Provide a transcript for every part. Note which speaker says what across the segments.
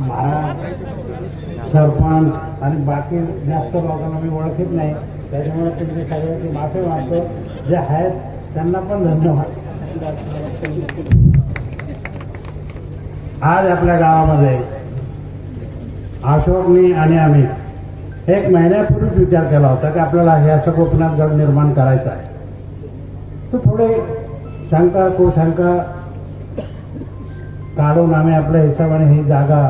Speaker 1: महाराज सरपंच आणि बाकी जास्त लोकांना मी ओळखीत नाही. त्याच्यामुळे तुमची सगळ्याची माफी मागतो. जे आहेत त्यांना पण धन्यवाद. आज आपल्या गावामध्ये अशोकनी आणि आम्ही एक महिन्यापूर्वीच विचार केला होता की आपल्याला हे असं कोकणात गड निर्माण करायचं आहे. तर थोडे शंका कुशंका काढून आम्ही आपल्या हिशोबाने ही जागा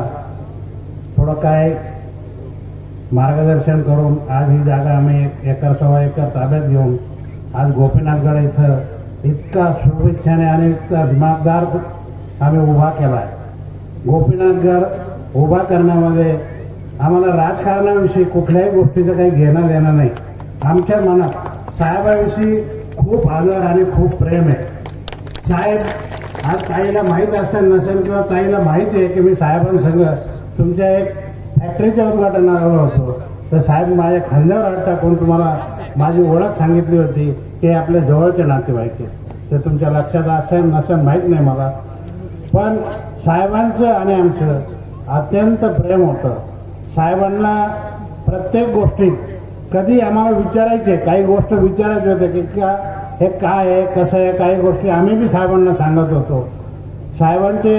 Speaker 1: थोडं काय मार्गदर्शन करून आज ही जागा आम्ही एक एकर सव्वा एकर ताब्यात घेऊन आज गोपीनाथगड इथं इतका शुभेच्छाने आणि इतका दिमागदार आम्ही उभा केला आहे गोपीनाथगड उभा करण्यामध्ये आम्हाला राजकारणाविषयी कुठल्याही गोष्टीचं काही घेणं देणं नाही. आमच्या मनात साहेबाविषयी खूप आदर आणि खूप प्रेम आहे. साहेब आज ताईला माहीत असेल नसेल किंवा ताईला माहिती आहे की मी साहेबांसंग तुमच्या एक फॅक्टरीच्या उद्घाटनाला आलो होतो. तर साहेब माझ्या खांद्यावर हात टाकून तुम्हाला माझी ओळख सांगितली होती की आपल्या जवळचे नातेवाईक आहेत. ते तुमच्या लक्षात असेल नसेल माहीत नाही मला. पण साहेबांचं आणि आमचं अत्यंत प्रेम होतं. साहेबांना प्रत्येक गोष्टीत कधी आम्हाला विचारायचे काही गोष्ट विचारायची होते की का हे काय आहे कसं आहे काही गोष्टी आम्ही बी साहेबांना सांगत होतो. साहेबांचे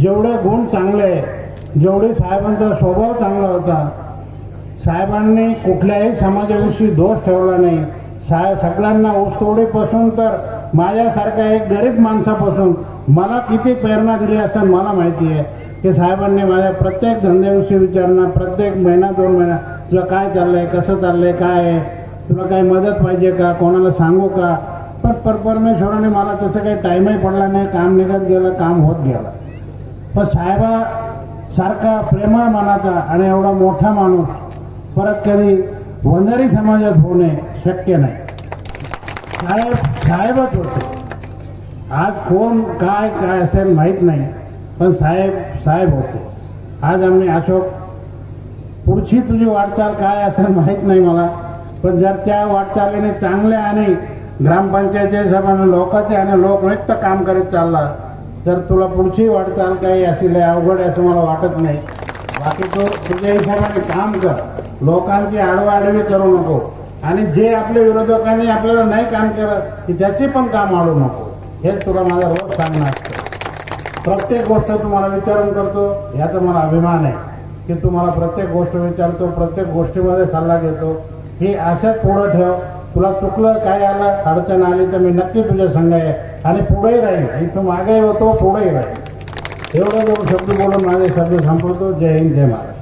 Speaker 1: जेवढे गुण चांगले आहे जेवढे साहेबांचा स्वभाव चांगला होता साहेबांनी कुठल्याही समाजाविषयी दोष ठेवला नाही. साहेब सगळ्यांना ऊसतोडीपासून तर माझ्यासारख्या एक गरीब माणसापासून मला किती प्रेरणा दिली असं मला माहिती आहे. की साहेबांनी माझ्या प्रत्येक धंद्याविषयी विचारणं प्रत्येक महिना दोन महिना तुला काय चाललंय कसं चाललंय काय आहे? तुला काही मदत पाहिजे का? कोणाला सांगू का? पण पर परमेश्वराने मला तसं काही टाईमही पडला नाही. काम निघत गेलं काम होत गेलं. पण साहेबा सारखा प्रेमळ मनाचा आणि एवढा मोठा माणूस परत कधी वंजारी समाजात होणे शक्य नाही. साहेब साहेबच होते. आज कोण काय काय असेल माहीत नाही. पण साहेब साहेब होते. आज आम्ही अशोक पुढची तुझी वाटचाल काय असेल माहीत नाही मला. पण जर त्या वाटचालीने चांगल्या आणि ग्रामपंचायतीच्या लोकांचे आणि लोकयुक्त काम करत चालला तर तुला पुढची वाटचाल काही अशी लय अवघड आहे असं मला वाटत नाही. बाकी तू तुझ्या हिशोबाने काम कर. लोकांची आडवाआडवी करू नको. आणि जे आपल्या विरोधकांनी आपल्याला नाही काम केलं की त्याचे पण काम आडू नको. हेच तुला माझा रोज सांगणं असतं. प्रत्येक गोष्ट तुम्हाला विचारून करतो याचा मला अभिमान आहे. की तुम्हाला प्रत्येक गोष्ट विचारतो प्रत्येक गोष्टीमध्ये सल्ला घेतो. हे असंच पुढं ठेव. तुला चुकलं काय आलं अडचण आली तर मी नक्की तुझ्या संघ आहे. आणि पुढेही राहील. इथं मागे होतो पुढेही राहील. एवढं दोन शब्द बोलून माझे शब्द संपवतो. जय हिंद जय महाराज.